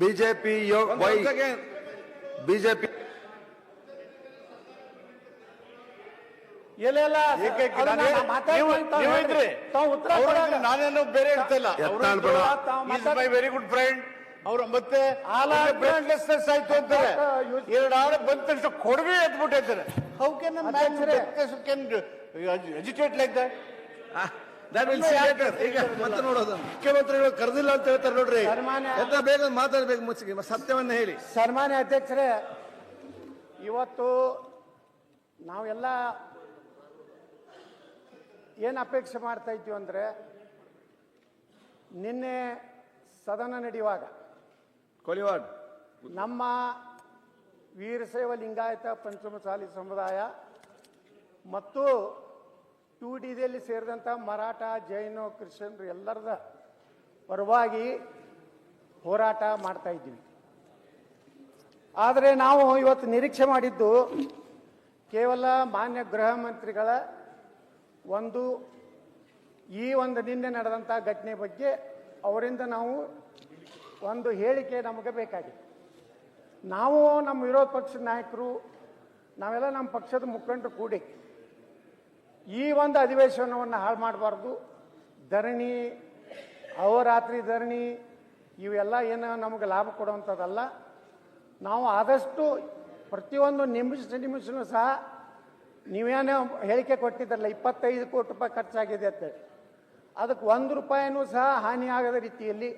BJP BJP ನಾನೇನು ಬೇರೆ ಹೇಳ್ತಿಲ್ಲ. ಮೈ ವೆರಿ ಗುಡ್ ಫ್ರೆಂಡ್ ಅವ್ರ ಮತ್ತೆ ಅಲ್ಲ, ಬ್ರೇಕ್ಲೆಸ್ನೆಸ್ ಆಯ್ತು ಅಂತಾರೆ. ಎರಡು ಆಳು ಬಂದ ತಕ್ಷಣ ಕೊಡವೆ ಎದ್ಬಿಟ್ಟಿರ್ತಾರೆ how can. Educate like that ಮುಖ್ಯಮಂತ್ರಿಗಳು ಕರೆದಿಲ್ಲ ಅಂತ ಹೇಳ್ತಾರೆ ನೋಡ್ರಿ. ಎಂತ ಬೇಗ ಮಾತಾಡ್ಬೇಕು ಮುಚ್ಚಿಗೆ ಸತ್ಯವನ್ನ ಹೇಳಿ. ಸನ್ಮಾನ್ಯ ಅಧ್ಯಕ್ಷರೇ ಇವತ್ತು ನಾವೆಲ್ಲ ಏನು ಅಪೇಕ್ಷೆ ಮಾಡ್ತಾ ಇದ್ದೀವಿ ಅಂದರೆ ನಿನ್ನೆ ಸದನ ನಡೆಯುವಾಗ ಕೊಲಿವಾಡ್ ನಮ್ಮ ವೀರಶೈವ ಲಿಂಗಾಯತ ಪಂಚಮಸಾಲಿ ಸಮುದಾಯ ಮತ್ತು ಟು ಡಿದಲ್ಲಿ ಸೇರಿದಂಥ ಮರಾಠ, ಜೈನು, ಕ್ರಿಶ್ಚಿಯನ್ರು ಎಲ್ಲರದ ಪರವಾಗಿ ಹೋರಾಟ ಮಾಡ್ತಾ ಇದ್ದೀವಿ. ಆದರೆ ನಾವು ಇವತ್ತು ನಿರೀಕ್ಷೆ ಮಾಡಿದ್ದು ಕೇವಲ ಮಾನ್ಯ ಗೃಹ ಮಂತ್ರಿಗಳ ಒಂದು, ಈ ಒಂದು ನಿನ್ನೆ ನಡೆದಂಥ ಘಟನೆ ಬಗ್ಗೆ ಅವರಿಂದ ನಾವು ಒಂದು ಹೇಳಿಕೆ ನಮಗೆ ಬೇಕಾಗಿದೆ. ನಾವು ನಮ್ಮ ವಿರೋಧ ಪಕ್ಷದ ನಾಯಕರು, ನಾವೆಲ್ಲ ನಮ್ಮ ಪಕ್ಷದ ಮುಖಂಡರು ಕೂಡಿ ಈ ಒಂದು ಅಧಿವೇಶನವನ್ನು ಹಾಳು ಮಾಡಬಾರ್ದು. ಧರಣಿ, ಅಹೋರಾತ್ರಿ ಧರಣಿ, ಇವೆಲ್ಲ ಏನು ನಮಗೆ ಲಾಭ ಕೊಡುವಂಥದ್ದಲ್ಲ. ನಾವು ಆದಷ್ಟು ಪ್ರತಿಯೊಂದು ನಿಮಿಷ ನಿಮಿಷನೂ ಸಹ ನೀವೇನೋ ಹೇಳಿಕೆ ಕೊಟ್ಟಿದ್ದಲ್ಲ, ಇಪ್ಪತ್ತೈದು ಕೋಟಿ ರೂಪಾಯಿ ಖರ್ಚಾಗಿದೆ ಅಂತೇಳಿ ಅದಕ್ಕೆ ಒಂದು ರೂಪಾಯಿನೂ ಸಹ ಹಾನಿಯಾಗದ ರೀತಿಯಲ್ಲಿ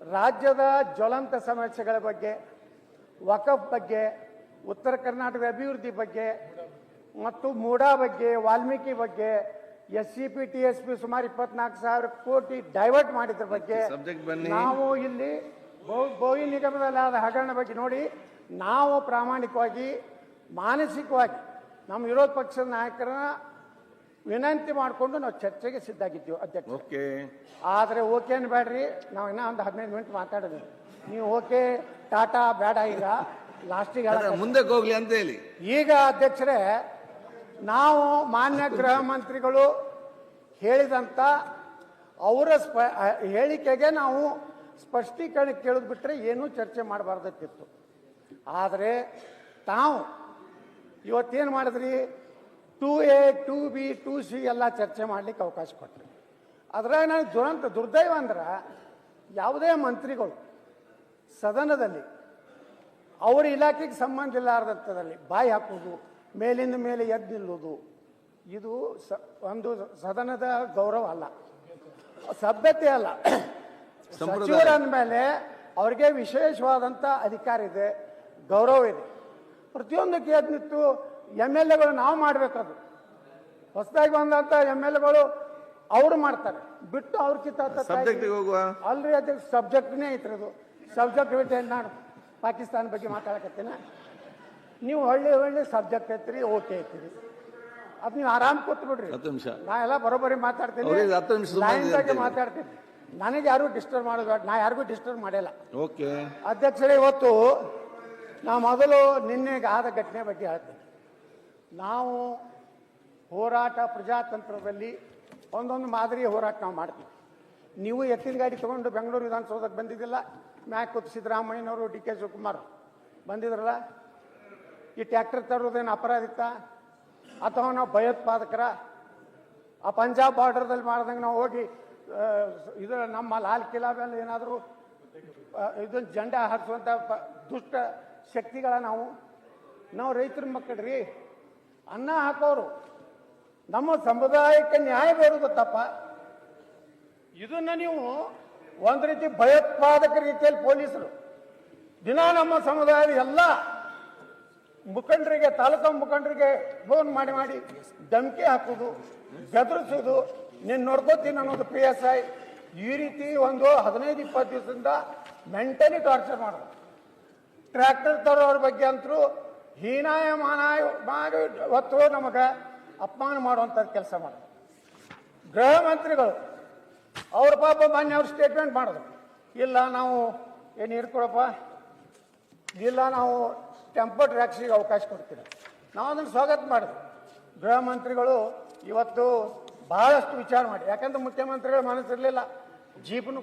ರಾಜ್ಯದ ಜ್ವಲಂತ ಸಮಸ್ಯೆಗಳ ಬಗ್ಗೆ, ವಕಫ್ ಬಗ್ಗೆ, ಉತ್ತರ ಕರ್ನಾಟಕದ ಅಭಿವೃದ್ಧಿ ಬಗ್ಗೆ ಮತ್ತು ಮೂಡಾ ಬಗ್ಗೆ ವಾಲ್ಮೀಕಿ ಬಗ್ಗೆ S C P T S P ಸುಮಾರು ಇಪ್ಪತ್ನಾಲ್ಕು ಸಾವಿರ ಕೋಟಿ ಡೈವರ್ಟ್ ಮಾಡಿದ್ರ ಬಗ್ಗೆ. ನಾವು ಇಲ್ಲಿ ಬೋಯಿ ನಿಗಮದಲ್ಲಿ ಆದ ಹಗರಣ ಬಗ್ಗೆ ನೋಡಿ ನಾವು ಪ್ರಾಮಾಣಿಕವಾಗಿ ಮಾನಸಿಕವಾಗಿ ನಮ್ಮ ವಿರೋಧ ಪಕ್ಷದ ನಾಯಕರನ್ನ ವಿನಂತಿ ಮಾಡಿಕೊಂಡು ನಾವು ಚರ್ಚೆಗೆ ಸಿದ್ಧಾಗಿದ್ದೀವಿ ಅಧ್ಯಕ್ಷ ಓಕೆ ಆದರೆ ಓಕೆ ಅನ್ಬೇಡ್ರಿ ನಾವು ಇನ್ನೂ ಒಂದು ಹದಿನೈದು ಮಿನಿಟ್ ಮಾತಾಡಿದ್ವಿ ನೀವು ಓಕೆ ಟಾಟಾ ಬೇಡ ಈಗ. ಲಾಸ್ಟಿಗೆ ಮುಂದಕ್ಕೆ ಹೋಗ್ಲಿ ಅಂತ ಹೇಳಿ. ಈಗ ಅಧ್ಯಕ್ಷರೇ ನಾವು ಮಾನ್ಯ ಗೃಹ ಮಂತ್ರಿಗಳು ಹೇಳಿದಂಥ ಅವರ ಸ್ಪ ಹೇಳಿಕೆಗೆ ನಾವು ಸ್ಪಷ್ಟೀಕರಣ ಕೇಳಿದ್ಬಿಟ್ರೆ ಏನೂ ಚರ್ಚೆ ಮಾಡಬಾರ್ದಕ್ಕಿತ್ತು. ಆದರೆ ತಾವು ಇವತ್ತೇನು ಮಾಡಿದ್ರಿ? Two A, two B, two C ಎಲ್ಲ ಚರ್ಚೆ ಮಾಡ್ಲಿಕ್ಕೆ ಅವಕಾಶ ಕೊಟ್ಟರು ಅದ್ರಾಗ ನಾನು ದುರಂತ, ದುರ್ದೈವ ಅಂದ್ರೆ ಯಾವುದೇ ಮಂತ್ರಿಗಳು ಸದನದಲ್ಲಿ, ಅವ್ರ ಇಲಾಖೆಗೆ ಸಂಬಂಧ ಇಲ್ಲಾರ್ದಂಥದ್ರಲ್ಲಿ ಬಾಯಿ ಹಾಕೋದು ಮೇಲಿಂದ ಮೇಲೆ ಎದ್ದು ನಿಲ್ಲುವುದು ಇದು ಸ ಒಂದು ಸದನದ ಗೌರವ ಅಲ್ಲ. ಸಭ್ಯತೆ ಅಲ್ಲ. ಸಚಿವರು ಅಂದಮೇಲೆ ಅವ್ರಿಗೆ ವಿಶೇಷವಾದಂಥ ಅಧಿಕಾರ ಇದೆ ಗೌರವ ಇದೆ. ಪ್ರತಿಯೊಂದಕ್ಕೆ ಎದ್ದು ನಿಂತು ಎಂ ಎಲ್ ಎಗಳು ನಾವು ಮಾಡಬೇಕದು. ಹೊಸದಾಗಿ ಬಂದಂಥ ಎಂ ಎಲ್ ಎಗಳು ಅವರು ಮಾಡ್ತಾರೆ. ಬಿಟ್ಟು ಅವ್ರ ಕಿತ್ತ. ಅಲ್ರಿ ಅದಕ್ಕೆ ಸಬ್ಜೆಕ್ಟ್ನೇ ಐತ್ರಿ ಅದು. ಸಬ್ಜೆಕ್ಟ್ ಬಿಟ್ಟು ನಾನು ಪಾಕಿಸ್ತಾನ ಬಗ್ಗೆ ಮಾತಾಡಕತ್ತೀನ. ನೀವು ಒಳ್ಳೆ ಒಳ್ಳೆ ಸಬ್ಜೆಕ್ಟ್ ಐತ್ರಿ ಓಕೆ ಐತ್ರಿ ಅದು ನೀವು ಆರಾಮ್ ಕೂತ್ ನೋಡ್ರಿ ಹತ್ತು ನಿಮಿಷ. ನಾ ಎಲ್ಲ ಬರೋಬ್ಬರಿ ಮಾತಾಡ್ತೀನಿ. ಅವ್ರಿಗೆ ಹತ್ತು ನಿಮಿಷ ಸುಮ್ಮನೆ ಲೈನ್ ಬಗ್ಗೆ ಇರ್ತೀನಿ. ಮಾತಾಡ್ತೀನಿ. ನನಗೆ ಯಾರು ಡಿಸ್ಟರ್ಬ್ ಮಾಡೋದು ಬೇಡ. ನಾ ಯಾರಿಗೂ ಡಿಸ್ಟರ್ಬ್ ಮಾಡಿಲ್ಲ. ಓಕೆ. ಅಧ್ಯಕ್ಷರೇ ಇವತ್ತು ನಾ ಮೊದಲು ನಿನ್ನೆಗೆ ಆದ ಘಟನೆ ಬಗ್ಗೆ ಹೇಳ್ತೀನಿ. ನಾವು ಹೋರಾಟ ಪ್ರಜಾತಂತ್ರದಲ್ಲಿ ಒಂದೊಂದು ಮಾದರಿ ಹೋರಾಟ ನಾವು ಮಾಡ್ತೀವಿ. ನೀವು ಎತ್ತಿನ ಗಾಡಿ ತಗೊಂಡು ಬೆಂಗಳೂರು ವಿಧಾನಸೌಧಕ್ಕೆ ಬಂದಿದ್ದಿಲ್ಲ? ಮ್ಯಾಕ್ ಕೂತ್ ಸಿದ್ದರಾಮಯ್ಯನವರು ಡಿ ಕೆ ಶಿವಕುಮಾರ್ ಬಂದಿದ್ರಲ್ಲ? ಈ ಟ್ಯಾಕ್ಟರ್ ತರೋದೇನು ಅಪರಾಧಿತ ಅಥವಾ ನಾವು ಭಯೋತ್ಪಾದಕರ? ಆ ಪಂಜಾಬ್ ಬಾರ್ಡರ್ದಲ್ಲಿ ಮಾಡ್ದಂಗೆ ನಾವು ಹೋಗಿ ಇದು ನಮ್ಮ ಲಾಲ್ ಕಿಲಾ ಮೇಲೆ ಏನಾದರೂ ಇದೊಂದು ಜಂಡ ಹಾರಿಸುವಂಥ ದುಷ್ಟ ಶಕ್ತಿಗಳ ನಾವು. ನಾವು ರೈತರ ಮಕ್ಕಳ್ರಿ, ಅನ್ನ ಹಾಕೋರು. ನಮ್ಮ ಸಮುದಾಯಕ್ಕೆ ನ್ಯಾಯ ಬೇರು ಗೊತ್ತಪ್ಪ. ಇದನ್ನ ನೀವು ಒಂದು ರೀತಿ ಭಯೋತ್ಪಾದಕ ರೀತಿಯಲ್ಲಿ ಪೊಲೀಸರು. ದಿನ ನಮ್ಮ ಸಮುದಾಯದ ಎಲ್ಲ ಮುಖಂಡರಿಗೆ, ತಾಲೂಕ ಮುಖಂಡರಿಗೆ ಫೋನ್ ಮಾಡಿ ಮಾಡಿ ಧಮಕಿ ಹಾಕೋದು, ಬೆದರಿಸೋದು. ನೀನು ನೋಡ್ಕೋತೀನಿ ಅನ್ನೋದು ಪಿ ಎಸ್ ಐ ಈ ರೀತಿ ಒಂದು ಹದಿನೈದು, ಇಪ್ಪತ್ತು ದಿವಸದಿಂದ ಮೆಂಟಲಿ ಟಾರ್ಚರ್ ಮಾಡೋದು. ಟ್ರ್ಯಾಕ್ಟರ್ ತರೋರ ಬಗ್ಗೆ ಅಂತರೂ ಹೀನಾಯ, ಮಾನಾಯ ಮಾಡಿ ಹೊತ್ತು ನಮಗೆ ಅಪಮಾನ ಮಾಡುವಂಥದ್ದು ಕೆಲಸ ಮಾಡೋದು. ಗೃಹ ಮಂತ್ರಿಗಳು, ಅವ್ರ ಪಾಪ ಮಾನ್ಯ ಅವ್ರು ಸ್ಟೇಟ್ಮೆಂಟ್ ಮಾಡೋದು. ಇಲ್ಲ ನಾವು ಏನು ಇರ್ಕೊಳಪ್ಪ ಇಲ್ಲ ನಾವು ಟೆಂಪೋ ಟ್ರ್ಯಾಕ್ಸಿಗೆ ಅವಕಾಶ ಕೊಡ್ತೀರ. ನಾವು ಅದನ್ನು ಸ್ವಾಗತ ಮಾಡಿದ್ವಿ ಗೃಹ ಮಂತ್ರಿಗಳು ಇವತ್ತು ಬಹಳಷ್ಟು ವಿಚಾರ ಮಾಡಿ. ಯಾಕಂದ್ರೆ ಮುಖ್ಯಮಂತ್ರಿಗಳ ಮನಸ್ಸಿರಲಿಲ್ಲ ಜೀಪನ್ನು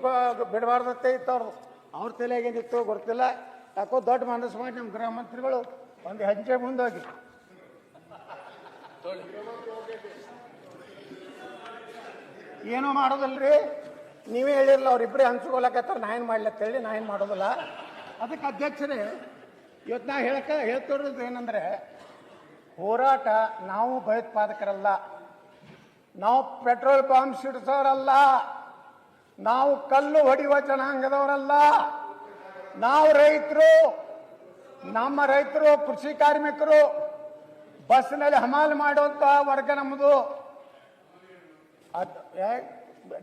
ಬಿಡಬಾರ್ದತ್ತೆ ಇತ್ತು ಅವ್ರದ್ದು. ಅವ್ರ ತಲೆಗೇನಿತ್ತು ಗೊತ್ತಿಲ್ಲ. ಯಾಕೋ ದೊಡ್ಡ ಮನಸ್ಸು ಮಾಡಿ ನಮ್ಮ ಗೃಹ ಮಂತ್ರಿಗಳು ಒಂದು ಹೆಜ್ಜೆ ಮುಂದೋಗಿ. ಏನೋ ಮಾಡೋದಲ್ರಿ? ನೀವೇ ಹೇಳಿರಲ್ಲ ಅವ್ರಿಬ್ಬರೇ ಹಂಚ್ಕೊಳಕತ್ತಾರ. ನಾ ಏನು ಮಾಡ್ಲತ್ತೇಳಿ ನಾ ಏನು ಮಾಡೋದಿಲ್ಲ. ಅದಕ್ಕೆ ಅಧ್ಯಕ್ಷರೇ ಇವತ್ತು ನಾ ಹೇಳಕ ಹೇಳ್ತಿರೋದು ಏನಂದ್ರೆ, ಹೋರಾಟ ನಾವು ಭಯೋತ್ಪಾದಕರಲ್ಲ. ನಾವು ಪೆಟ್ರೋಲ್ ಬಾಂಬ್ ಸಿಡಿಸೋರಲ್ಲ ನಾವು ಕಲ್ಲು ಹೊಡೆಯುವ ಜನಾಂಗದವರಲ್ಲ. ನಾವು ರೈತರು, ನಮ್ಮ ರೈತರು, ಕೃಷಿ ಕಾರ್ಮಿಕರು, ಬಸ್ನಲ್ಲಿ ಹಮಾಲು ಮಾಡುವಂತ ವರ್ಗ ನಮ್ಮದು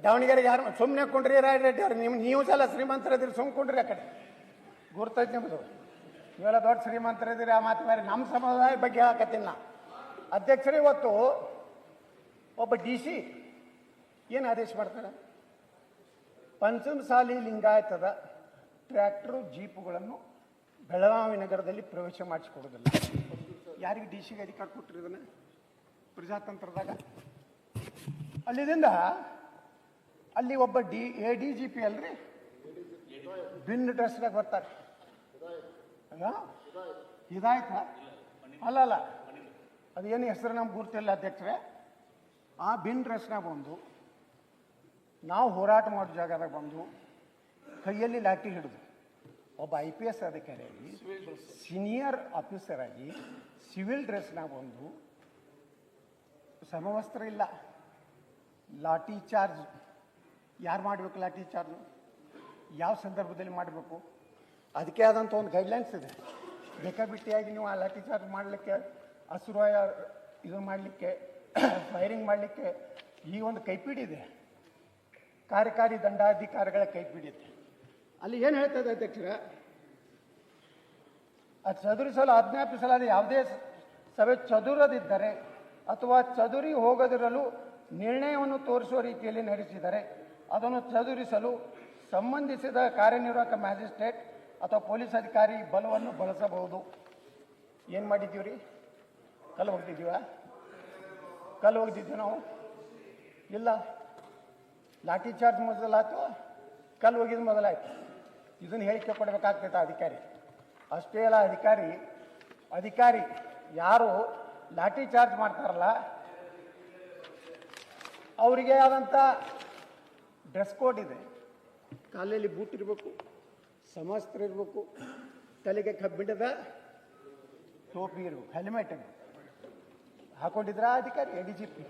ದಾವಣಗೆರೆ ಯಾರು ಸುಮ್ಮನೆ ಕೊಂಡ್ರಿ, ರಾಯ್ ರೆಡ್ಡಿ ಅವ್ರು, ನಿಮ್, ನೀವು ಸಲ ಶ್ರೀಮಂತರದಿರಿ ಸುಮ್ ಕುಂಡ್ರಿ ಆ ಕಡೆ. ಗುರ್ತೈತಿ ನಿಮ್ಮದು ನೀವೆಲ್ಲ ದೊಡ್ಡ ಶ್ರೀಮಂತರಿದ್ದೀರಿ ಆ ಮಾತು ಬೇರೆ. ನಮ್ಮ ಸಮುದಾಯ ಬಗ್ಗೆ ಹೇಳಕತ್ತೀನಿ ಅಧ್ಯಕ್ಷರು ಇವತ್ತು ಒಬ್ಬ ಡಿ ಸಿ ಏನು ಆದೇಶ ಮಾಡ್ತಾರೆ? ಪಂಚಮಸಾಲಿ ಲಿಂಗಾಯತದ ಟ್ರ್ಯಾಕ್ಟ್ರು, ಜೀಪುಗಳನ್ನು ಬೆಳಗಾವಿ ನಗರದಲ್ಲಿ ಪ್ರವೇಶ ಮಾಡಿಸ್ಕೊಡೋದಿಲ್ಲ ಯಾರಿಗೆ ಡಿ ಸಿಗೆ ಅಧಿಕಾರ ಕೊಟ್ಟರು ಇದನ್ನು? ಪ್ರಜಾತಂತ್ರದಾಗ? ಅಲ್ಲಿದಿಂದ ಅಲ್ಲಿ ಒಬ್ಬ D, A D G P ಅಲ್ರಿ? ಬಿನ್ ಡ್ರೆಸ್ನಾಗ ಬರ್ತಾರೆ. ಇದಾಯ್ತ? ಅಲ್ಲ ಅಲ್ಲ. ಅದೇನು ಹೆಸರು ನಮ್ಗೆ ಗುರ್ತಿಲ್ಲ ಅಧ್ಯಕ್ಷರೇ. ಆ ಬಿನ್ ಡ್ರೆಸ್ನಾಗ ಬಂದು ನಾವು ಹೋರಾಟ ಮಾಡೋ ಜಾಗದಾಗ ಬಂದು ಕೈಯಲ್ಲಿ ಲಾಠಿ ಹಿಡಿದು ಒಬ್ಬ ಐ ಪಿ ಎಸ್ ಅಧಿಕಾರಿಯಾಗಿ ಸೀನಿಯರ್ ಆಫೀಸರ್ ಆಗಿ ಸಿವಿಲ್ ಡ್ರೆಸ್ನಾಗ ಬಂದು ಸಮವಸ್ತ್ರ ಇಲ್ಲ. ಲಾಠಿ ಚಾರ್ಜ್ ಯಾರು ಮಾಡಬೇಕು ಲಾಠಿ ಚಾರ್ಜ್ ಯಾವ ಸಂದರ್ಭದಲ್ಲಿ ಮಾಡಬೇಕು? ಅದಕ್ಕೆ ಆದಂಥ ಒಂದು ಗೈಡ್ಲೈನ್ಸ್ ಇದೆ. ಬೇಕಾಬಿಟ್ಟಿಯಾಗಿ ನೀವು ಆ ಲಾಠಿ ಚಾರ್ಜ್ ಮಾಡಲಿಕ್ಕೆ ಅಸುರಾಯ ಇದು ಮಾಡಲಿಕ್ಕೆ ಫೈರಿಂಗ್ ಮಾಡಲಿಕ್ಕೆ ಈ ಒಂದು ಕೈಪಿಡಿ ಇದೆ. ಕಾರ್ಯಕಾರಿ ದಂಡಾಧಿಕಾರಿಗಳ ಕೈಪಿಡಿ ಇದೆ. ಅಲ್ಲಿ ಏನು ಹೇಳ್ತದೆ ಅಧ್ಯಕ್ಷರ? ಅದು ಚದುರಿಸಲು ಆಜ್ಞಾಪಿಸಲಾದ ಯಾವುದೇ ಸಭೆ ಚದುರದಿದ್ದರೆ ಅಥವಾ ಚದುರಿ ಹೋಗದಿರಲು ನಿರ್ಣಯವನ್ನು ತೋರಿಸುವ ರೀತಿಯಲ್ಲಿ ನಡೆಸಿದರೆ ಅದನ್ನು ಚದುರಿಸಲು ಸಂಬಂಧಿಸಿದ ಕಾರ್ಯನಿರ್ವಾಹಕ ಮ್ಯಾಜಿಸ್ಟ್ರೇಟ್ ಅಥವಾ ಪೊಲೀಸ್ ಅಧಿಕಾರಿ ಬಲವನ್ನು ಬಳಸಬಹುದು. ಏನು ಮಾಡಿದ್ದೀವಿ ರೀ ಕಲ್ಲು ಹೋಗ್ತಿದ್ದೀವ? ಕಲ್ಲು ಹೋಗ್ತಿದ್ದೀವಿ ನಾವು. ಇಲ್ಲ. ಲಾಠಿ ಚಾರ್ಜ್ ಮೊದಲಾಯ್ತು, ಕಲ್ಲು ಹೋಗಿದ ಮೊದಲಾಯ್ತು. ಇದನ್ನು ಹೇಳಿಕೆ ಕೊಡಬೇಕಾಗ್ತೈತೆ ಅಧಿಕಾರಿ. ಅಷ್ಟೇ ಅಲ್ಲ ಅಧಿಕಾರಿ ಅಧಿಕಾರಿ ಯಾರು ಲಾಠಿ ಚಾರ್ಜ್ ಮಾಡ್ತಾರಲ್ಲ, ಅವರಿಗೆ ಆದಂಥ ಡ್ರೆಸ್ ಕೋಡ್ ಇದೆ. ಕಾಲಲ್ಲಿ ಬೂಟ್ ಇರಬೇಕು. ಸಮಸ್ತ್ರ ಇರಬೇಕು. ತಲೆಗೆ ಕಬ್ಬಿಣದ ಟೋಪಿ ಇರಬೇಕು ಹೆಲ್ಮೆಟ್ ಹಾಕೊಂಡಿದ್ರ ಅಧಿಕಾರಿ? A D G P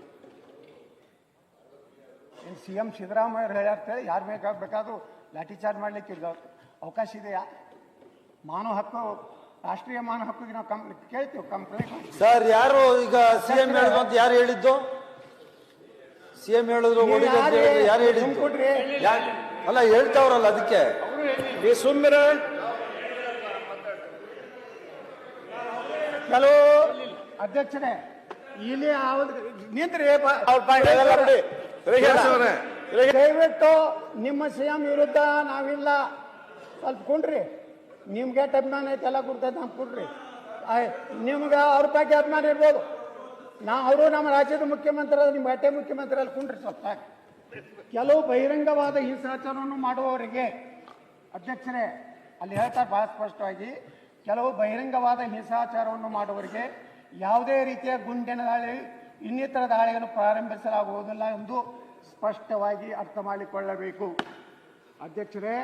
C M Siddaramaiah ಹೇಳ್ಯಾರ್ತೇಳಿ ಯಾರು ಬೇಕಾಗಬೇಕಾದ್ರೂ ಲಾಠಿ ಚಾರ್ಜ್ ಮಾಡಲಿಕ್ಕೆ ಅವಕಾಶ ಇದೆಯಾ? ಮಾನವ ಹಕ್ಕು ರಾಷ್ಟ್ರೀಯ ಮಾನವ ಹಕ್ಕಿಗೆ ನಾವು ಕಂಪ್ಲೀಟ್ ಕೇಳ್ತೀವಿ ಕಂಪ್ಲೇಂಟ್ ಸರ್ ಯಾರು ಈಗ ಸಿಎಂ ಹೇಳಿದ್ರು ಅಂತ ಯಾರು ಹೇಳಿದ್ದು? ಸಿಎಂ ಹೇಳಿದ್ರು ಹೊಡಿ ಹೇಳಿದ್ರು ಯಾರು ಹೇಳಿದ್ರು ಅಲ್ಲ ಹೇಳ್ತಾವ್ರಲ್ಲ ಅದಕ್ಕೆ. ಈ ಸುಮ್ಮನೆ ಹಲೋ ಅಧ್ಯಕ್ಷರೇ ಇಲ್ಲಿ ನಿಂತ್ರಿ ದಯವಿಟ್ಟು ನಿಮ್ಮ ಸಿಎಂ ವಿರುದ್ಧ ನಾವಿಲ್ಲ. ಸ್ವಲ್ಪ ಕುಂಡ್ರಿ. ನಿಮ್ಗೆ ಅಭಿಮಾನ ಐತೆ ಎಲ್ಲ ಕೊಡ್ತೈತೆ ನಮ್ಗೆ ಕೊಡ್ರಿ. ಆಯ್ ನಿಮ್ಗೆ ಅವ್ರ ಬಗ್ಗೆ ಅಭಿಮಾನ ಇರ್ಬೋದು. ನಾ ಅವರು ನಮ್ಮ ರಾಜ್ಯದ ಮುಖ್ಯಮಂತ್ರಿ ಅದ ನಿಮ್ಮ ಅಟ್ಟೆ ಮುಖ್ಯಮಂತ್ರಿ ಅಲ್ಲಿ ಕುಂಡ್ರಿ ಸ್ವಲ್ಪ. ಕೆಲವು ಬಹಿರಂಗವಾದ ಹಿಂಸಾಚಾರವನ್ನು ಮಾಡುವವರಿಗೆ ಅಧ್ಯಕ್ಷರೇ, ಅಲ್ಲಿ ಹೇಳ್ತಾರೆ ಬಹಳ ಸ್ಪಷ್ಟವಾಗಿ, ಕೆಲವು ಬಹಿರಂಗವಾದ ಹಿಂಸಾಚಾರವನ್ನು ಮಾಡುವವರಿಗೆ ಯಾವುದೇ ರೀತಿಯ ಗುಂಡಿನ ದಾಳಿ, ಇನ್ನಿತರ ದಾಳಿಯನ್ನು ಪ್ರಾರಂಭಿಸಲಾಗುವುದಿಲ್ಲ ಎಂದು ಸ್ಪಷ್ಟವಾಗಿ ಅರ್ಥ ಮಾಡಿಕೊಳ್ಳಬೇಕು. ಅಧ್ಯಕ್ಷರೇ,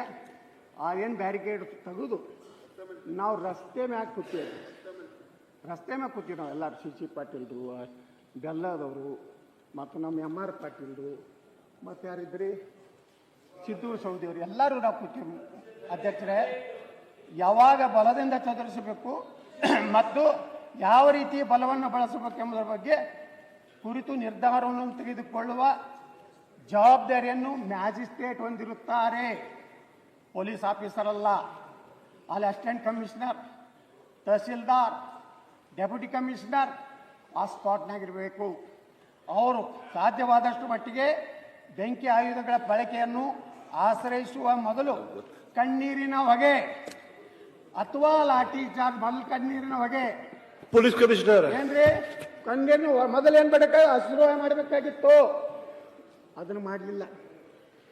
ಆ ಏನು ಬ್ಯಾರಿಕೇಡ್ ತೆಗೆದು ನಾವು ರಸ್ತೆ ಮ್ಯಾಗ ಕೂತೀವಿ. ರಸ್ತೆ ಮ್ಯಾಗ ಕೂತೀವಿ ನಾವು ಎಲ್ಲರೂ, ಸಿ ಸಿ ಪಾಟೀಲ್ರು, ಬೆಲ್ಲದವರು, ಮತ್ತು ನಮ್ಮ ಎಂ ಆರ್ ಪಾಟೀಲ್ರು ಮತ್ತು ಯಾರಿದ್ರಿ ಸಿದ್ದು ಸೌದಿಯವರು, ಎಲ್ಲರೂ ನಾವು ಕೂತೀವಿ. ಅಧ್ಯಕ್ಷರೇ, ಯಾವಾಗ ಬಲದಿಂದ ಚದುರಿಸಬೇಕು ಮತ್ತು ಯಾವ ರೀತಿ ಬಲವನ್ನು ಬಳಸಬೇಕೆಂಬುದರ ಬಗ್ಗೆ ಕುರಿತು ನಿರ್ಧಾರವನ್ನು ತೆಗೆದುಕೊಳ್ಳುವ ಜವಾಬ್ದಾರಿಯನ್ನು ಮ್ಯಾಜಿಸ್ಟ್ರೇಟ್ ಹೊಂದಿರುತ್ತಾರೆ. ಪೊಲೀಸ್ ಆಫೀಸರ್ ಅಲ್ಲ, ಅಲ್ಲಿ assistant commissioner, tahsildar, deputy commissioner ಆ ಸ್ಪಾಟ್ನಾಗಿರಬೇಕು. ಅವರು ಸಾಧ್ಯವಾದಷ್ಟು ಮಟ್ಟಿಗೆ ಬೆಂಕಿ ಆಯುಧಗಳ ಬಳಕೆಯನ್ನು ಆಶ್ರಯಿಸುವ ಮೊದಲು ಕಣ್ಣೀರಿನ ಹೊಗೆ ಅಥವಾ ಲಾಠಿ ಚಾರ್ಜ್ ಮೊದಲು ಕಣ್ಣೀರಿನ ಹೊಗೆ. Police commissioner. ಏನ್ರಿ? ಕಣ್ಣೀರಿನ ಮೊದಲೇನ್ ಮೊದಲು ಏನ್ ಬೇಡ ಹಸಿರು ಮಾಡಬೇಕಾಗಿತ್ತು. ಅದನ್ನು ಮಾಡಲಿಲ್ಲ.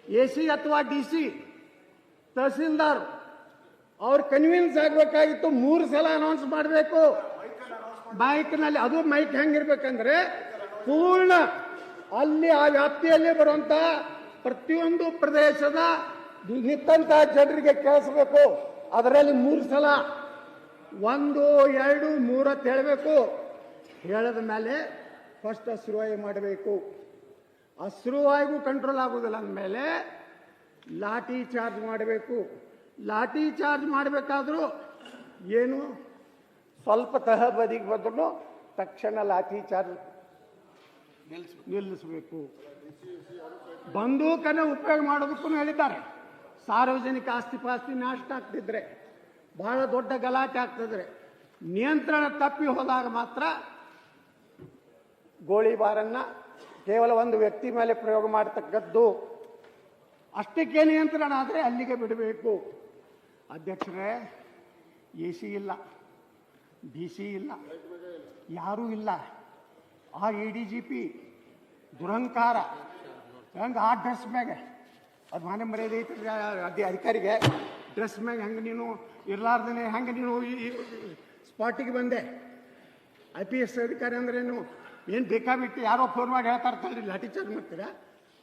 ಎ ಸಿ ಅಥವಾ ಡಿ ಸಿ ತಹಸೀಲ್ದಾರ್ ಅವ್ರು ಕನ್ವಿನ್ಸ್ ಆಗ್ಬೇಕಾಗಿತ್ತು. ಮೂರು ಸಲ ಅನೌನ್ಸ್ ಮಾಡಬೇಕು. ಬೈಕ್ನಲ್ಲಿ ಅದು ಮೈಕ್ ಹೆಂಗಿರ್ಬೇಕಂದ್ರೆ ಪೂರ್ಣ ಅಲ್ಲಿ ಆ ವ್ಯಾಪ್ತಿಯಲ್ಲಿ ಬರುವಂತ ಪ್ರತಿಯೊಂದು ಪ್ರದೇಶದ ನಿಂತ ಜನರಿಗೆ ಕೇಳಿಸ್ಬೇಕು. ಅದರಲ್ಲಿ ಮೂರು ಸಲ ಒಂದು, ಎರಡು ಮೂರು ಅಂತ ಹೇಳಬೇಕು. ಹೇಳಿದ ಮೇಲೆ ಫಸ್ಟ್ ಅಶ್ರುವಾಯಿ ಮಾಡಬೇಕು. ಅಶ್ರುವಾಯಿಗೂ ಕಂಟ್ರೋಲ್ ಆಗೋದಿಲ್ಲ ಅಂದಮೇಲೆ ಲಾಠಿ ಚಾರ್ಜ್ ಮಾಡಬೇಕು. ಲಾಠಿ ಚಾರ್ಜ್ ಮಾಡಬೇಕಾದ್ರೂ ಏನು? ಸ್ವಲ್ಪ ತಹಬದಿಗೆ ಬಂದ್ರು ತಕ್ಷಣ ಲಾಠಿ ಚಾರ್ಜ್ ನಿಲ್ಲಿಸಬೇಕು. ಬಂದೂಕನ್ನು ಉಪಯೋಗ ಮಾಡೋದಕ್ಕೂ ಹೇಳಿದ್ದಾರೆ. ಸಾರ್ವಜನಿಕ ಆಸ್ತಿ ಪಾಸ್ತಿ ನಾಶ ಆಗ್ತಿದ್ರೆ ಬಹಳ ದೊಡ್ಡ ಗಲಾಟೆ ಆಗ್ತಿದ್ರೆ ನಿಯಂತ್ರಣ ತಪ್ಪಿ ಹೋದಾಗ ಮಾತ್ರ ಗೋಳಿಬಾರನ್ನು ಕೇವಲ ಒಂದು ವ್ಯಕ್ತಿ ಮೇಲೆ ಪ್ರಯೋಗ ಮಾಡತಕ್ಕದ್ದು. ಅಷ್ಟಕ್ಕೆ ನಿಯಂತ್ರಣ ಆದರೆ ಅಲ್ಲಿಗೆ ಬಿಡಬೇಕು. ಅಧ್ಯಕ್ಷರೇ, ಎ ಸಿ ಇಲ್ಲ ಡಿ ಸಿ ಇಲ್ಲ, ಯಾರೂ ಇಲ್ಲ. ಆ ಎ ಡಿ ಜಿ ಪಿ ದುರಂಕಾರ. ಹೆಂಗೆ? ಆ ಡ್ರೆಸ್ ಮ್ಯಾಗೆ. ಅದು ಮಾನ್ಯ ಮರ್ಯಾದೆ ಐತಿ ಅದೇ ಅಧಿಕಾರಿಗೆ. ಡ್ರೆಸ್ ಮ್ಯಾಗ ಹೆಂಗೆ ನೀನು ಇರಲಾರ್ದೇ ಹೆಂಗೆ ನೀನು ಸ್ಪಾಟಿಗೆ ಬಂದೆ. ಐ ಪಿ ಎಸ್ ಅಧಿಕಾರಿ ಅಂದ್ರೇನು ಏನು? ಬೇಕಾಬಿಟ್ಟು ಯಾರೋ ಫೋನ್ ಮಾಡಿ ಹೇಳ್ತಾ ಇರ್ತಾರೆ ಲಾಠಿ ಚಾರ್ಜ್ ಮಾಡ್ತೀರಾ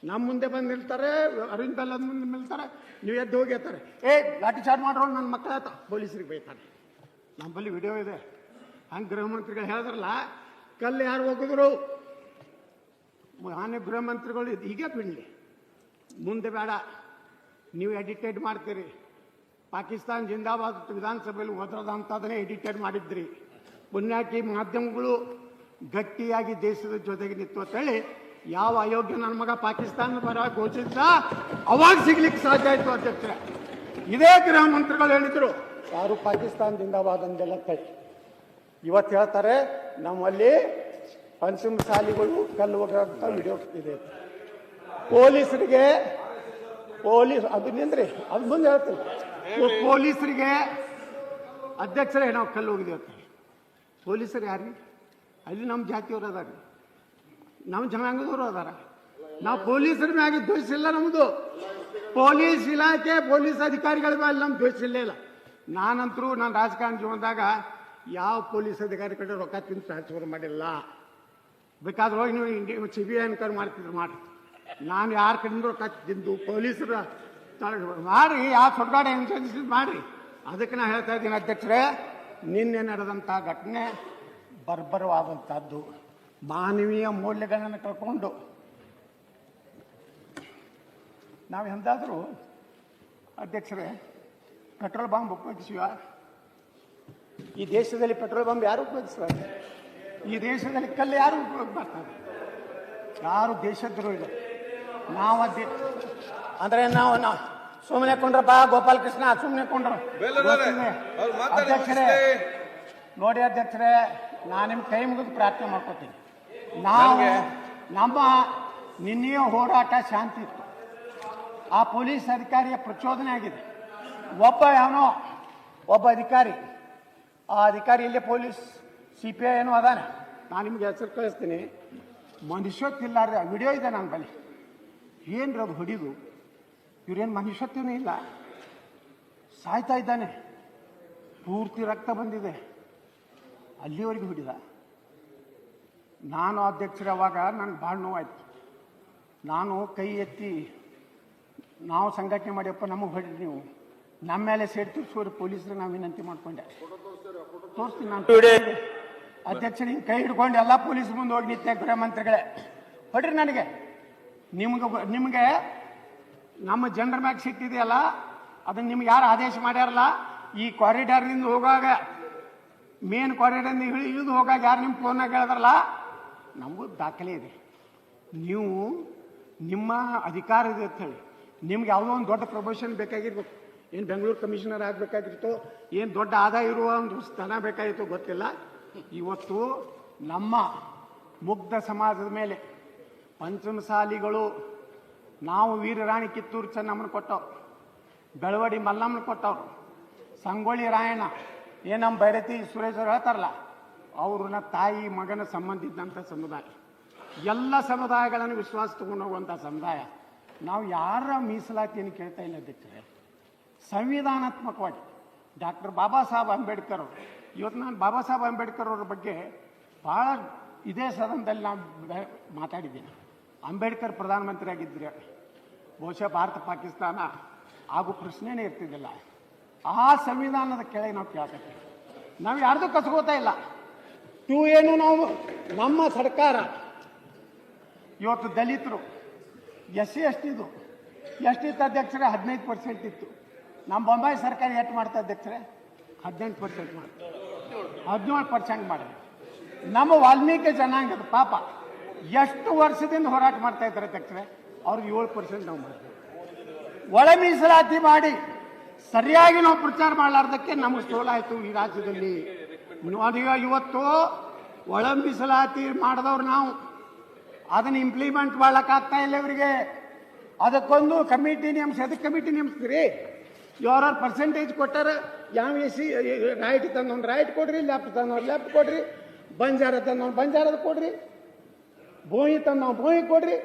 ನಮ್ಮ ಮುಂದೆ ಬಂದು ನಿಲ್ತಾರೆ, ಅರವಿಂದ್ ಬೆಲ್ಲದ ಮುಂದೆ ನಿಲ್ತಾರೆ, ನೀವು ಎದ್ದು ಹೋಗಿ ಹೇಳ್ತಾರೆ. ಏ ಲಾಠಿ ಚಾರ್ಜ್ ಮಾಡೋರು ನನ್ನ ಮಕ್ಕಳ ಆಯ್ತಾ ಪೊಲೀಸರಿಗೆ ಬೈತಾರೆ. ನಮ್ಮಲ್ಲಿ ವಿಡಿಯೋ ಇದೆ. ಹಂಗೆ ಗೃಹ ಮಂತ್ರಿಗಳು ಹೇಳಿದ್ರಲ್ಲ, ಕಲ್ಲು ಯಾರು ಹೋಗಿದ್ರು? ಆನೆ ಗೃಹ ಮಂತ್ರಿಗಳು ಹೀಗೆ ಬಿಡಲಿ ಮುಂದೆ ಬೇಡ. ನೀವು ಎಡಿಟೆಡ್ ಮಾಡ್ತೀರಿ. ಪಾಕಿಸ್ತಾನ ಜಿಂದಾಬಾದ್ ವಿಧಾನಸಭೆಯಲ್ಲಿ ಓದ್ರದಂಥದನ್ನೇ ಎಡಿಟೆಡ್ ಮಾಡಿದ್ರಿ. ಪುಣ್ಯಾಕಿ ಮಾಧ್ಯಮಗಳು ಗಟ್ಟಿಯಾಗಿ ದೇಶದ ಜೊತೆಗೆ ನಿಂತು ಅಂತ ಹೇಳಿ, ಯಾವ ಅಯೋಗ್ಯ ನನ್ನ ಮಗ ಪಾಕಿಸ್ತಾನ ಪರ ಘೋಷಿಸಿದ, ಅವಾಗ ಸಿಗ್ಲಿಕ್ಕೆ ಸಾಧ್ಯ ಆಯ್ತು ಅಧ್ಯಕ್ಷರೇ. ಇದೇ ಗೃಹ ಮಂತ್ರಿಗಳು ಹೇಳಿದ್ರು, ಯಾರು ಪಾಕಿಸ್ತಾನ ಜಿಂದಾಬಾದ್ ಅಂದೆಲ್ಲ ಹೇಳಿ. ಇವತ್ತು ಹೇಳ್ತಾರೆ, ನಮ್ಮಲ್ಲಿ ಪಂಚಮ ಶಾಲಿಗಳು ಕಲ್ಲು ವಿಡಿಯೋ ಇದೆ ಪೊಲೀಸರಿಗೆ ಪೊಲೀಸ್ ಅದು ನಿಂದ್ರಿ ಅದು ಮುಂದೆ ಹೇಳ್ತೀನಿ. ಪೊಲೀಸರಿಗೆ ಅಧ್ಯಕ್ಷರೇ ನಾವು ಕಲ್ಲು ಹೋಗಿದ್ದೀವಿ ಅಂತ. ಪೊಲೀಸರು ಯಾರು? ಅಲ್ಲಿ ನಮ್ಮ ಜಾತಿಯವರು ಅದಾರ. ನಮ್ಮ ಜನಾಂಗದವರು ಅದಾರ. ನಾವು ಪೊಲೀಸರ ಮ್ಯಾಗೆ ದ್ವೇಷ ಇಲ್ಲ ನಮ್ಮದು ಪೊಲೀಸ್ ಇಲಾಖೆ ಪೊಲೀಸ್ ಅಧಿಕಾರಿಗಳ ಮೇಲೆ ನಮ್ಮ ದ್ವೇಷ ಇಲ್ಲೇ ಇಲ್ಲ. ನಾನಂತರೂ ನಾನು ರಾಜಕಾರಣ ಜೀವನದಾಗ ಯಾವ ಪೊಲೀಸ್ ಅಧಿಕಾರಿ ಕಡೆ ರೊಕ್ಕ ತಿಂದು ಟ್ರಾನ್ಸ್ಫರ್ ಮಾಡಿಲ್ಲ. ಬೇಕಾದ್ರೆ ಹೋಗಿ ನೀವು ಸಿ ಬಿ ಐ ಅನ್ಕೊಂಡು ಮಾಡ್ತಿದ್ರು ಮಾಡಿ ನಾನು ಯಾರ ಕಡೆಯಿಂದ ಕಚ್ಚಿದ್ದು ಪೊಲೀಸರ ತಳ- ಮಾಡಿ ಯಾವ ಸುಡ್ಗಾಡ ಅನುಸರಿಸಿ ಮಾಡಿ ಅದಕ್ಕೆ ನಾನು ಹೇಳ್ತಾ ಇದ್ದೀನಿ, ಅಧ್ಯಕ್ಷರೇ, ನಿನ್ನೆ ನಡೆದಂಥ ಘಟನೆ ಬರ್ಬರವಾದಂಥದ್ದು ಮಾನವೀಯ ಮೌಲ್ಯಗಳನ್ನು ಕಳ್ಕೊಂಡು ನಾವು ಎಂದಾದರೂ, ಅಧ್ಯಕ್ಷರೇ, ಪೆಟ್ರೋಲ್ ಬಾಂಬ್ ಉಪಯೋಗಿಸುವ ಈ ದೇಶದಲ್ಲಿ ಪೆಟ್ರೋಲ್ ಬಾಂಬ್ ಯಾರು ಉಪಯೋಗಿಸ್ತಾರೆ? ಈ ದೇಶದಲ್ಲಿ ಕಲ್ಲು ಯಾರು ಉಪಯೋಗ ಮಾಡ್ತಾರೆ? ಯಾರು ದೇಶದ್ರೋಹಿಗಳು? ನಾವು ಅದೇ ಅಂದ್ರೆ ನಾವು ನಾವು ಸುಮ್ಮನೆ ಕೊಂಡ್ರಪ್ಪ ಗೋಪಾಲ್ ಕೃಷ್ಣ ಸುಮ್ಮನೆ ಕೊಂಡ್ರು. ಅಧ್ಯಕ್ಷರೇ ನೋಡಿ ಅಧ್ಯಕ್ಷರೇ ನಾನು ನಿಮ್ಮ ಕೈ ಮುಗಿದು ಪ್ರಾರ್ಥನೆ ಮಾಡ್ಕೊತೀನಿ. ನಾವು ನಮ್ಮ ನಿನ್ನೆಯ ಹೋರಾಟ ಶಾಂತಿ ಇತ್ತು. ಆ ಪೊಲೀಸ್ ಅಧಿಕಾರಿಯ ಪ್ರಚೋದನೆ ಆಗಿದೆ. ಒಬ್ಬ ಯಾವನೋ ಒಬ್ಬ ಅಧಿಕಾರಿ ಆ ಅಧಿಕಾರಿ ಇಲ್ಲೇ ಪೊಲೀಸ್ ಸಿ ಪಿ ಐ ಏನೋ ಅದಾನೆ. ನಾನು ನಿಮ್ಗೆ ಹೆಸರು ಕಳಿಸ್ತೀನಿ. ಮನುಷ್ಯತ್ತಿಲ್ಲಾರ್ದೆ ವಿಡಿಯೋ ಇದೆ ನನ್ನ ಬಳಿ. ಏನ್ರಿ ಅದು ಹೊಡಿದು, ಇವ್ರೇನು ಮನುಷ್ಯತ್ವನೇ ಇಲ್ಲ. ಸಾಯ್ತಾ ಇದ್ದಾನೆ. ಪೂರ್ತಿ ರಕ್ತ ಬಂದಿದೆ. ಅಲ್ಲಿವರೆಗೂ ಹೊಡಿದ. ನಾನು ಅಧ್ಯಕ್ಷರವಾಗ ನನಗೆ ಭಾಳ ನೋವಾಯ್ತು. ನಾನು ಕೈ ಎತ್ತಿ, ನಾವು ಸಂಘಟನೆ ಮಾಡಿಯಪ್ಪ ನಮಗೆ ಹೊಡಿ, ನೀವು ನಮ್ಮ ಮೇಲೆ ಸೇಡ್ ತಿರ್ಸೋರು ಪೊಲೀಸರು, ನಾವು ವಿನಂತಿ ಮಾಡ್ಕೊಂಡೆ. ತೋರಿಸ್ತೀನಿ ನಾನು. ಅಧ್ಯಕ್ಷರಿಗೆ ಕೈ ಹಿಡ್ಕೊಂಡು ಎಲ್ಲ ಪೊಲೀಸ್ ಮುಂದೆ ಹೋಗಿ ನಿತ್ಯ ಗೃಹ ಮಂತ್ರಿಗಳೇ, ಹೊಡ್ರಿ ನನಗೆ. ನಿಮ್ಗೆ ನಿಮಗೆ ನಮ್ಮ ಜನರ ಮ್ಯಾಗ ಸಿಟ್ಟಿದೆಯಲ್ಲ ಅದನ್ನು ನಿಮ್ಗೆ ಯಾರು ಆದೇಶ ಮಾಡ್ಯಾರಲ್ಲ, ಈ ಕಾರಿಡಾರ್ನಿಂದ ಹೋಗಾಗ ಮೇನ್ ಕಾರಿಡಾರ್ನಿಂದ ಇಳಿ ಇಳಿದು ಹೋಗಾಗ ಯಾರು ನಿಮ್ಮ ಫೋನಾಗ ಹೇಳಿದ್ರಲ್ಲ, ನಮಗೂ ದಾಖಲೆ ಇದೆ. ನೀವು ನಿಮ್ಮ ಅಧಿಕಾರ ಇದೆ ಅಂತ ಹೇಳಿ, ನಿಮ್ಗೆ ಯಾವುದೋ ಒಂದು ದೊಡ್ಡ ಪ್ರಮೋಷನ್ ಬೇಕಾಗಿರ್ಬೇಕು. ಏನು ಬೆಂಗಳೂರು ಕಮಿಷನರ್ ಆಗಬೇಕಾಗಿತ್ತು ಏನು ದೊಡ್ಡ ಆದಾಯ ಇರುವ ಒಂದು ಸ್ಥಾನ ಬೇಕಾಗಿತ್ತು ಗೊತ್ತಿಲ್ಲ. ಇವತ್ತು ನಮ್ಮ ಮುಗ್ಧ ಸಮಾಜದ ಮೇಲೆ ಪಂಚಮಸಾಲಿಗಳು ನಾವು ವೀರರಾಣಿ ಕಿತ್ತೂರು ಚೆನ್ನಮ್ಮನ ಕೊಟ್ಟವ್ರು. ಬೆಳವಡಿ ಮಲ್ಲಮ್ಮನ ಕೊಟ್ಟವ್ರು. ಸಂಗೊಳ್ಳಿ ರಾಯಣ್ಣ ಏನಮ್ಮ ನಮ್ಮ ಭೈರತಿ, ಸುರೇಶ್ ಅವ್ರು ಹೇಳ್ತಾರಲ್ಲ, ಅವ್ರನ್ನ ತಾಯಿ ಮಗನ ಸಂಬಂಧ ಇದ್ದಂಥ ಸಮುದಾಯ. ಎಲ್ಲ ಸಮುದಾಯಗಳನ್ನು ವಿಶ್ವಾಸ ತಗೊಂಡು ಹೋಗುವಂಥ ಸಮುದಾಯ. ನಾವು ಯಾರ ಮೀಸಲಾತಿಯನ್ನು ಕೇಳ್ತಾ ಇಲ್ಲ ಅಧ್ಯಕ್ಷರೇ. ಸಂವಿಧಾನಾತ್ಮಕವಾಗಿ ಡಾಕ್ಟರ್ ಬಾಬಾ ಸಾಹೇಬ್ ಅಂಬೇಡ್ಕರ್ ಅವರು. ಇವತ್ತು ನಾನು ಬಾಬಾ ಸಾಹೇಬ್ ಅಂಬೇಡ್ಕರ್ ಅವ್ರ ಬಗ್ಗೆ ಭಾಳ ಇದೇ ಸದನದಲ್ಲಿ ನಾನು ಮಾತಾಡಿದ್ದೀನಿ. ಅಂಬೇಡ್ಕರ್ ಪ್ರಧಾನಮಂತ್ರಿ ಆಗಿದ್ದರೆ ಬಹುಶಃ ಭಾರತ, ಪಾಕಿಸ್ತಾನ ಆಗೋ ಪ್ರಶ್ನೆನೇ ಇರ್ತಿದ್ದಿಲ್ಲ. ಆ ಸಂವಿಧಾನದ ಕೆಳಗೆ ನಾವು ಕೇಳ್ತೇವೆ. ನಾವು ಯಾರ್ದು ಕಸ್ಕೋತಾ ಇಲ್ಲ. ಟೂ ಏನು ನಾವು, ನಮ್ಮ ಸರ್ಕಾರ. ಇವತ್ತು ದಲಿತರು, ಎಸ್ ಸಿ ಎಸ್ ಟಿದು ಎಸ್ ಟಿ ಅಧ್ಯಕ್ಷರೇ ಹದಿನೈದು ಪರ್ಸೆಂಟ್ ಇತ್ತು. ನಮ್ಮ ಬೊಂಬಾಯಿ ಸರ್ಕಾರ ಎಷ್ಟು ಮಾಡ್ತಾ ಅಧ್ಯಕ್ಷರೇ? ಹದಿನೆಂಟು ಪರ್ಸೆಂಟ್ ಮಾಡ್ತಾರೆ ಹದಿನೇಳು ಪರ್ಸೆಂಟ್ ಮಾಡಿದೆ. ನಮ್ಮ ವಾಲ್ಮೀಕಿ ಜನಾಂಗದ ಪಾಪ. ಎಷ್ಟು ವರ್ಷದಿಂದ ಹೋರಾಟ ಮಾಡ್ತಾ ಇದ್ದಾರೆ ತಕ್ಷಣ? ಅವ್ರಿಗೆ ಏಳು ಪರ್ಸೆಂಟ್ ನಾವು ಮಾಡ್ತೀವಿ. ಒಳ ಮೀಸಲಾತಿ ಮಾಡಿ ಸರಿಯಾಗಿ ನಾವು ಪ್ರಚಾರ ಮಾಡಲಾರ್ದಕ್ಕೆ ನಮಗೆ ಸೋಲಾಯಿತು ಈ ರಾಜ್ಯದಲ್ಲಿ. ಅದೀಗ ಇವತ್ತು ಒಳ ಮೀಸಲಾತಿ ಮಾಡಿದವ್ರು ನಾವು. ಅದನ್ನ ಇಂಪ್ಲಿಮೆಂಟ್ ಮಾಡ್ಲಕ್ಕಾಗ್ತಾ ಇಲ್ಲ ಇವರಿಗೆ. ಅದಕ್ಕೊಂದು ಕಮಿಟಿ ನೇಮಿಸಿ ಅದಕ್ಕೆ ಕಮಿಟಿ ನೇಮಿಸ್ತೀರಿ? ಯಾರು ಪರ್ಸೆಂಟೇಜ್ ಕೊಟ್ಟಾರ, ಯಾವ ಸಿ ರೈಟ್ ತಂದವ್ನು ರೈಟ್ ಕೊಡ್ರಿ ಲೆಫ್ಟ್ ತಂದವ್ರು ಲೆಫ್ಟ್ ಕೊಡ್ರಿ, ಬಂಜಾರ ತಂದವ್ನು ಬಂಜಾರದ ಕೊಡ್ರಿ. ಬೋಯಿ ನಾವು ಬೋಯಿ ಕೊಡ್ರಿ.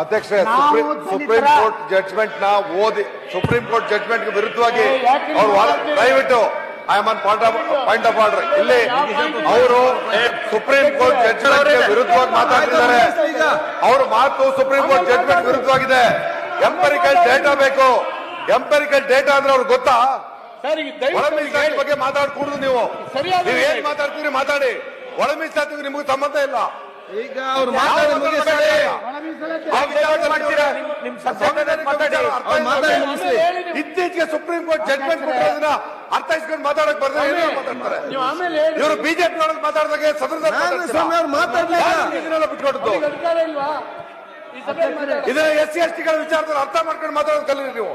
ಅಧ್ಯಕ್ಷ ಸುಪ್ರೀಂ ಸುಪ್ರೀಂ ಕೋರ್ಟ್ ಜಡ್ಜ್ಮೆಂಟ್ನ ಓದಿ ಸುಪ್ರೀಂ ಕೋರ್ಟ್ ಜಡ್ಜ್ಮೆಂಟ್ ವಿರುದ್ಧವಾಗಿ ಅವರು ದಯವಿಟ್ಟು I am on point of point of order ಇಲ್ಲಿ ಅವರು ಸುಪ್ರೀಂ ಕೋರ್ಟ್ ಜಡ್ಜ್ಮೆಂಟ್ ವಿರುದ್ಧವಾಗಿ ಮಾತಾಡ್ತಿದ್ದಾರೆ. ಅವ್ರ ಮಾತು ಸುಪ್ರೀಂ ಕೋರ್ಟ್ ಜಡ್ಜ್ಮೆಂಟ್ ವಿರುದ್ಧವಾಗಿದೆ. ಎಂಪರಿಕಲ್ ಡೇಟಾ ಬೇಕು. ಎಂಪರಿಕಲ್ ಡೇಟಾ ಅಂದ್ರೆ ಅವ್ರಿಗೆ ಗೊತ್ತಾ? ಬಗ್ಗೆ ಮಾತಾಡ್ಕೂಡುದು ನೀವು. ಸರಿಯಾದ ನೀವು ಏನ್. ಮಾತಾಡ್ತೀರಿ ಮಾತಾಡಿ. ಒಳ ಮೀಸಲಾತಿಗೂ ನಿಮಗೆ ಸಂಬಂಧ ಇಲ್ಲ. ಈಗ ಅವ್ರು ಮಾತಾಡಿ ಮುಗಿಸ್ತಾರೆ. ಇತ್ತೀಚೆಗೆ ಸುಪ್ರೀಂ ಕೋರ್ಟ್ ಜಡ್ಮೆಂಟ್ ಕೊಟ್ಟಿರೋದನ್ನ ಅರ್ಥೈಸ್ಕೊಂಡು ಮಾತಾಡಕ್ ಬರ್ತಾರೆ ಮಾತಾಡ್ತಾರೆ. ಇವರು ಬಿಜೆಪಿ ಒಳಗೆ ಮಾತಾಡಿದಾಗ ಸದನದಲ್ಲಿ ಮಾತಾಡ್ಲಿಲ್ಲ. ಇದನ್ನೆಲ್ಲ ಬಿಟ್ಕೊಡ್ತು ಇದನ್ನ ಎಸ್ ಸಿ ಎಸ್ ಟಿಗಳ ವಿಚಾರದಲ್ಲಿ ಅರ್ಥ ಮಾಡ್ಕೊಂಡು ಮಾತಾಡೋದು ಕಲೀರಿ ನೀವು.